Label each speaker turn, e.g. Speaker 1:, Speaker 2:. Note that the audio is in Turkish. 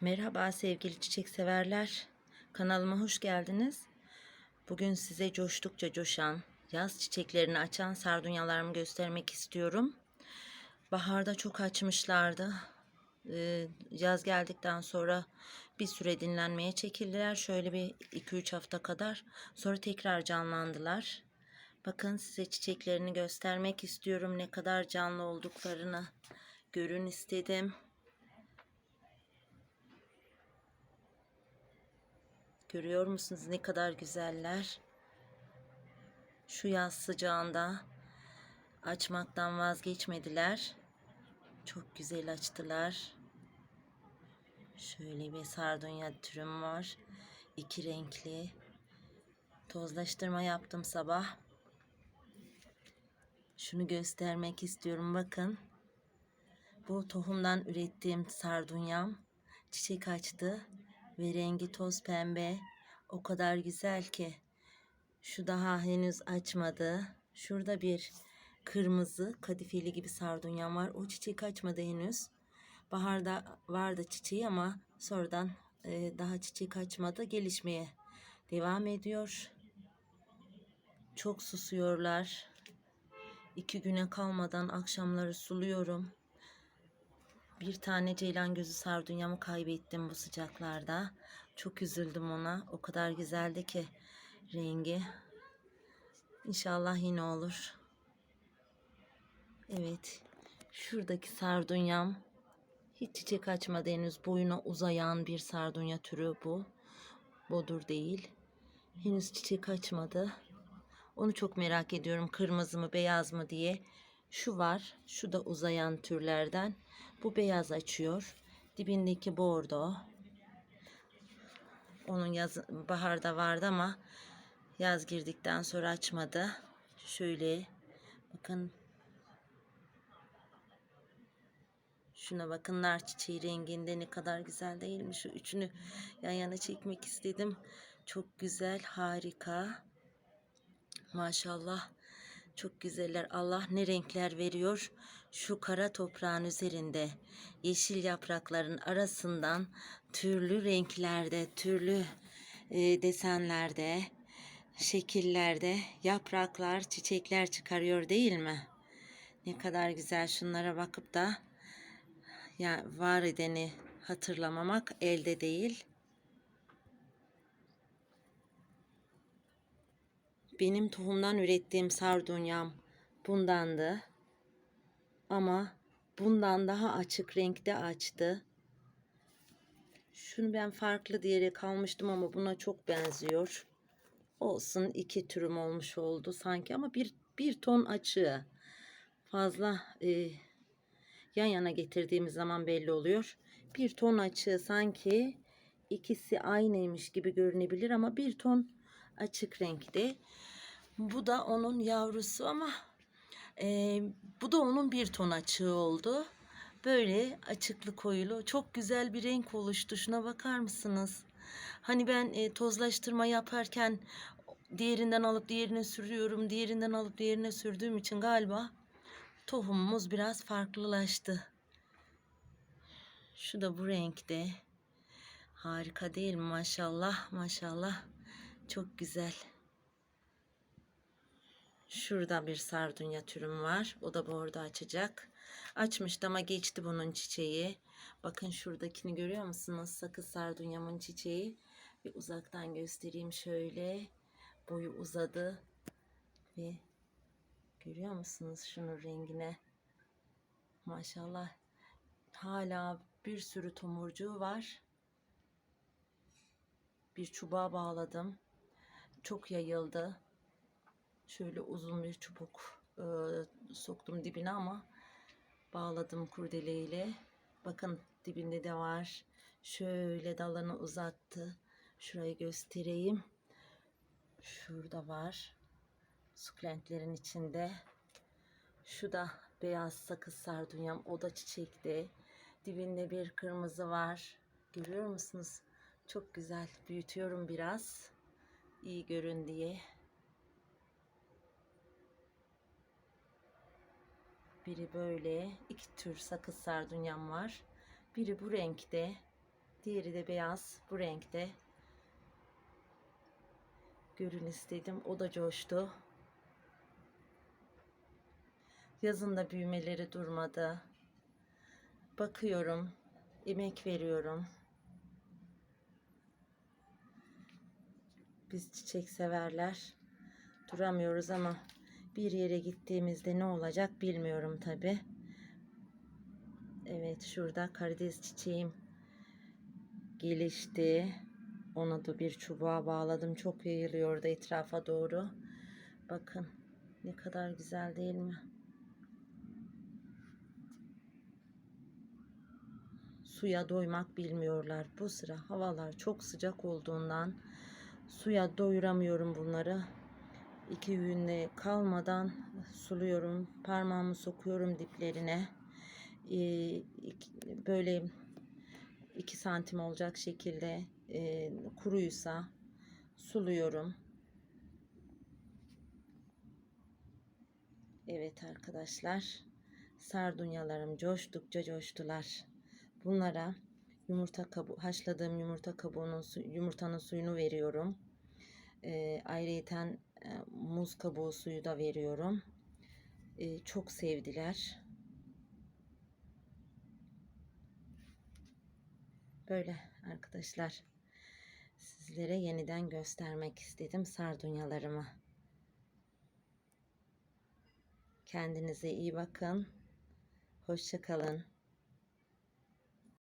Speaker 1: Merhaba sevgili çiçek severler. Kanalıma hoş geldiniz. Bugün size coştukça coşan, yaz çiçeklerini açan sardunyalarımı göstermek istiyorum. Baharda çok açmışlardı. Ee, yaz geldikten sonra bir süre dinlenmeye çekildiler. Şöyle bir 2-3 hafta kadar. Sonra tekrar canlandılar. Bakın size çiçeklerini göstermek istiyorum. Ne kadar canlı olduklarını görün istedim. Görüyor musunuz ne kadar güzeller? Şu yaz sıcağında açmaktan vazgeçmediler. Çok güzel açtılar. Şöyle bir sardunya türüm var. İki renkli. Tozlaştırma yaptım sabah. Şunu göstermek istiyorum bakın. Bu tohumdan ürettiğim sardunyam çiçek açtı ve rengi toz pembe. O kadar güzel ki. Şu daha henüz açmadı. Şurada bir kırmızı kadifeli gibi sardunyam var. O çiçek açmadı henüz. Baharda vardı çiçeği ama sonradan e, daha çiçek açmadı. Gelişmeye devam ediyor. Çok susuyorlar. İki güne kalmadan akşamları suluyorum. Bir tane ceylan gözü sardunyamı kaybettim bu sıcaklarda. Çok üzüldüm ona. O kadar güzeldi ki rengi. İnşallah yine olur. Evet. Şuradaki sardunyam hiç çiçek açmadı henüz. Boyuna uzayan bir sardunya türü bu. Bodur değil. Henüz çiçek açmadı. Onu çok merak ediyorum. Kırmızı mı beyaz mı diye. Şu var. Şu da uzayan türlerden. Bu beyaz açıyor. Dibindeki bordo. Onun yaz, baharda vardı ama yaz girdikten sonra açmadı. Şöyle bakın. Şuna bakın nar çiçeği renginde ne kadar güzel değil mi? Şu üçünü yan yana çekmek istedim. Çok güzel, harika. Maşallah. Çok güzeller. Allah ne renkler veriyor. Şu kara toprağın üzerinde yeşil yaprakların arasından türlü renklerde, türlü e, desenlerde, şekillerde yapraklar, çiçekler çıkarıyor değil mi? Ne kadar güzel şunlara bakıp da ya var edeni hatırlamamak elde değil. Benim tohumdan ürettiğim sardunyam bundandı. Ama bundan daha açık renkte açtı. Şunu ben farklı diyerek kalmıştım ama buna çok benziyor. Olsun iki türüm olmuş oldu sanki ama bir, bir ton açığı. Fazla e, yan yana getirdiğimiz zaman belli oluyor. Bir ton açığı sanki ikisi aynıymış gibi görünebilir ama bir ton açık renkte. Bu da onun yavrusu ama e, bu da onun bir ton açığı oldu. Böyle açıklı koyulu çok güzel bir renk oluştu. Şuna bakar mısınız? Hani ben e, tozlaştırma yaparken diğerinden alıp diğerine sürüyorum. Diğerinden alıp diğerine sürdüğüm için galiba tohumumuz biraz farklılaştı. Şu da bu renkte. Harika değil mi? Maşallah maşallah. Çok güzel. Şurada bir sardunya türüm var. O da burada açacak. Açmıştı ama geçti bunun çiçeği. Bakın şuradakini görüyor musunuz? Sakız sardunyamın çiçeği. Bir uzaktan göstereyim şöyle. Boyu uzadı. Ve görüyor musunuz şunun rengine? Maşallah. Hala bir sürü tomurcuğu var. Bir çubuğa bağladım. Çok yayıldı. Şöyle uzun bir çubuk e, soktum dibine ama bağladım kurdeleyle. Bakın dibinde de var. Şöyle dalını uzattı. Şurayı göstereyim. Şurada var. Sukulentlerin içinde. Şu da beyaz sakız sardunyam. O da çiçekte. Dibinde bir kırmızı var. Görüyor musunuz? Çok güzel. Büyütüyorum biraz. İyi görün diye. Biri böyle. iki tür sakız sardunyam var. Biri bu renkte. Diğeri de beyaz bu renkte. Görün istedim. O da coştu. Yazın da büyümeleri durmadı. Bakıyorum, emek veriyorum. Biz çiçek severler. Duramıyoruz ama bir yere gittiğimizde ne olacak bilmiyorum tabi. Evet şurada karides çiçeğim gelişti. Onu da bir çubuğa bağladım. Çok yayılıyordu etrafa doğru. Bakın ne kadar güzel değil mi? Suya doymak bilmiyorlar. Bu sıra havalar çok sıcak olduğundan suya doyuramıyorum bunları. İki günde kalmadan suluyorum. Parmağımı sokuyorum diplerine. Ee, böyle 2 santim olacak şekilde e, kuruysa suluyorum. Evet arkadaşlar. Sardunyalarım coştukça coştular. Bunlara yumurta kabuğu, haşladığım yumurta kabuğunun su- yumurtanın suyunu veriyorum. E, ayrıyeten e, muz kabuğu suyu da veriyorum. E, çok sevdiler. Böyle arkadaşlar. Sizlere yeniden göstermek istedim sardunyalarımı. Kendinize iyi bakın. Hoşça kalın.